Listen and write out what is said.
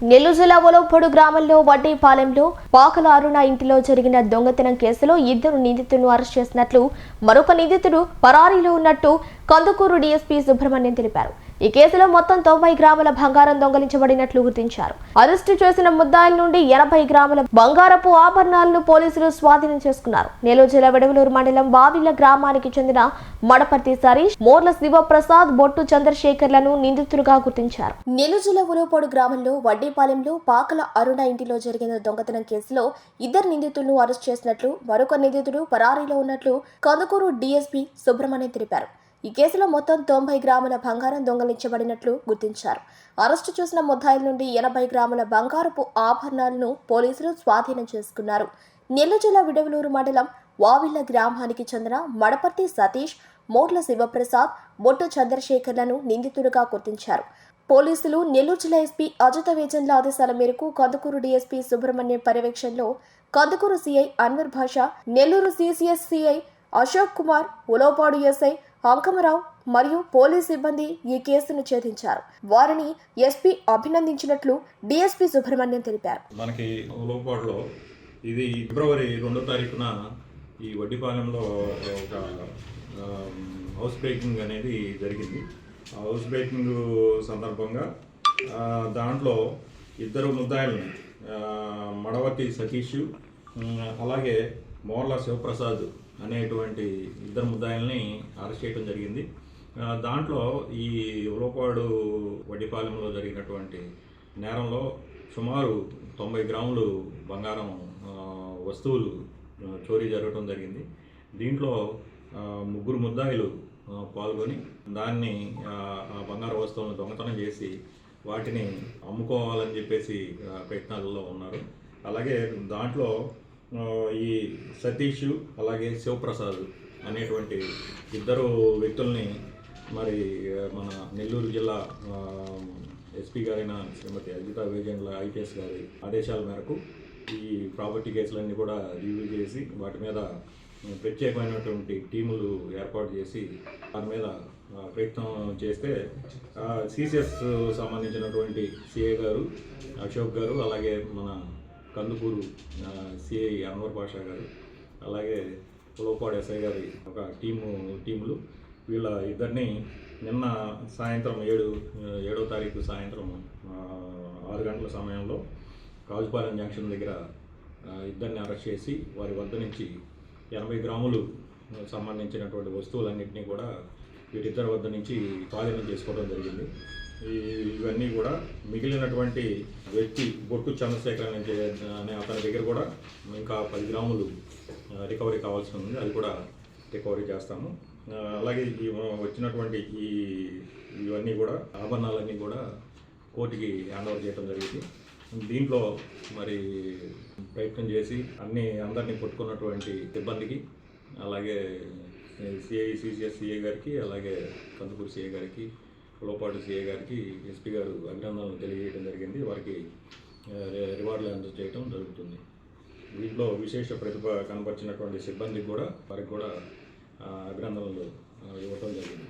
నెల్లూరు జిల్లా ఒలవపొడు గ్రామంలో వడ్డీపాలెంలో పాకల అరుణ ఇంటిలో జరిగిన దొంగతనం కేసులో ఇద్దరు నిందితులను అరెస్ట్ చేసినట్లు మరొక నిందితుడు పరారీలో ఉన్నట్టు కందుకూరు డీఎస్పీ సుబ్రహ్మణ్యం తెలిపారు. ఈ కేసులో మొత్తం తొంభై గ్రాముల బంగారం దొంగలించబడినట్లు గుర్తించారు. అరెస్టు చేసిన ముద్దాయిల నుండి ఎనభై గ్రాముల బంగారపు ఆభరణాలను పోలీసులు స్వాధీనం చేసుకున్నారు. నెల్లూరు జిల్లా వెడవలూరు మండలం బావిళ్ళ గ్రామానికి చెందిన మడపర్తి సరీష్ మోర్ల శివప్రసాద్ బొట్టు చంద్రశేఖర్లను నిందితులుగా గుర్తించారు. నెల్లూరు జిల్లా ఉలవపాడు గ్రామంలో వడ్డీపాలెంలో పాకల అరుణ ఇంటిలో జరిగిన దొంగతనం కేసులో ఇద్దరు నిందితులను అరెస్ట్ చేసినట్లు మరొక నిందితుడు పరారీలో ఉన్నట్లు కందుకూరు డీఎస్పీ సుబ్రహ్మణ్యం తెలిపారు. ఈ కేసులో మొత్తం తొంభై గ్రాముల బంగారం దొంగలించబడినట్లు గుర్తించారు. అరెస్టు చేసిన ముద్దాయిల నుండి ఎనభై గ్రాముల బంగారపు ఆభరణాలను పోలీసులు స్వాధీనం చేసుకున్నారు. నెల్లూరు జిల్లా విడవలూరు మండలం వావిళ్ళ గ్రామానికి చెందిన మడపర్తి సతీష్ మోర్ల శివప్రసాద్ బొట్టు చంద్రశేఖర్లను నిందితుడుగా గుర్తించారు. పోలీసులు నెల్లూరు జిల్లా ఎస్పీ అజిత వేజన్ల ఆదేశాల మేరకు కందుకూరు డీఎస్పీ సుబ్రహ్మణ్యం పర్యవేక్షణలో Kandukur CI Anwar Basha Nellore CCS CI Ashok Kumar Ulavapadu SI Ankamarao మరియు పోలీస్ సిబ్బంది ఈ కేసును ఛేదించారు. వారిని ఎస్పీ అభినందించినట్లు డీఎస్పీ సుబ్రహ్మణ్యం తెలిపారు. మనకి లోపాడులో ఇది ఫిబ్రవరి రెండో తారీఖున ఈ వడ్డీపాలెంలో ఒక హౌస్ బ్రేకింగ్ అనేది జరిగింది. హౌస్ బ్రేకింగ్ సందర్భంగా దాంట్లో ఇద్దరు ముద్దాయిల్ని మడవతి సతీష్ అలాగే మోర్ల శివప్రసాద్ అనేటువంటి ఇద్దరు ముద్దాయిల్ని అరెస్ట్ చేయడం జరిగింది. దాంట్లో ఈ ఉలవపాడు వడ్డిపాలెంలో జరిగినటువంటి నేరంలో సుమారు తొంభై గ్రాములు బంగారం వస్తువులు చోరీ జరగడం జరిగింది. దీంట్లో ముగ్గురు ముద్దాయిలు పాల్గొని దాన్ని ఆ, బంగారు వస్తువులను దొంగతనం చేసి వాటిని అమ్ముకోవాలని చెప్పేసి ప్రయత్నాలలో ఉన్నారు. అలాగే దాంట్లో ఈ సతీష్ అలాగే శివప్రసాద్ అనేటువంటి ఇద్దరు వ్యక్తుల్ని మరి మన నెల్లూరు జిల్లా ఎస్పీ గారైన శ్రీమతి అజిత వేజెండ్ల ఐపీఎస్ గారి ఆదేశాల మేరకు ఈ ప్రాపర్టీ కేసులన్నీ కూడా రివ్యూ చేసి వాటి మీద ప్రత్యేకమైనటువంటి టీములు ఏర్పాటు చేసి దాని మీద ప్రయత్నం చేస్తే సిసిఎస్ సంబంధించినటువంటి సిఏ గారు అశోక్ గారు అలాగే మన కందుకూరు సిఐ అన్వర్ పాషా గారు అలాగే పులవపాడు ఎస్ఐ గారి ఒక టీము టీములు. వీళ్ళ ఇద్దరిని నిన్న సాయంత్రం ఏడు ఏడో తారీఖు సాయంత్రం ఆరు గంటల సమయంలో కాజుపాలెం జంక్షన్ దగ్గర ఇద్దరిని అరెస్ట్ చేసి వారి వద్ద నుంచి ఎనభై గ్రాములు సంబంధించినటువంటి వస్తువులన్నింటినీ కూడా వీరిద్దరి వద్ద నుంచి స్వాధీనం చేసుకోవడం జరిగింది. ఇవన్నీ కూడా మిగిలినటువంటి వ్యక్తి బొట్టు చంద్రశేఖర్ అనే అనే అతని దగ్గర కూడా ఇంకా పది గ్రాములు రికవరీ కావాల్సి ఉంది. అది కూడా రికవరీ చేస్తాము. అలాగే ఈ వచ్చినటువంటి ఈ ఇవన్నీ కూడా ఆభరణాలన్నీ కూడా కోర్టుకి హ్యాండ్ ఓవర్ చేయడం జరిగింది. దీంట్లో మరి ప్రయత్నం చేసి అన్ని అందరినీ పట్టుకున్నటువంటి సిబ్బందికి అలాగే సిఐ సిసిఎస్ సిఏ గారికి అలాగే కందుకూరు సిఏ గారికి లోపాటు సిఏ గారికి ఎస్పీ గారు అభినందనలు తెలియజేయడం జరిగింది. వారికి రివార్డులు అందజేయడం జరుగుతుంది. వీటిలో విశేష ప్రతిభ కనపరిచినటువంటి సిబ్బందికి కూడా వారికి కూడా అభినందనలు ఇవ్వటం జరిగింది.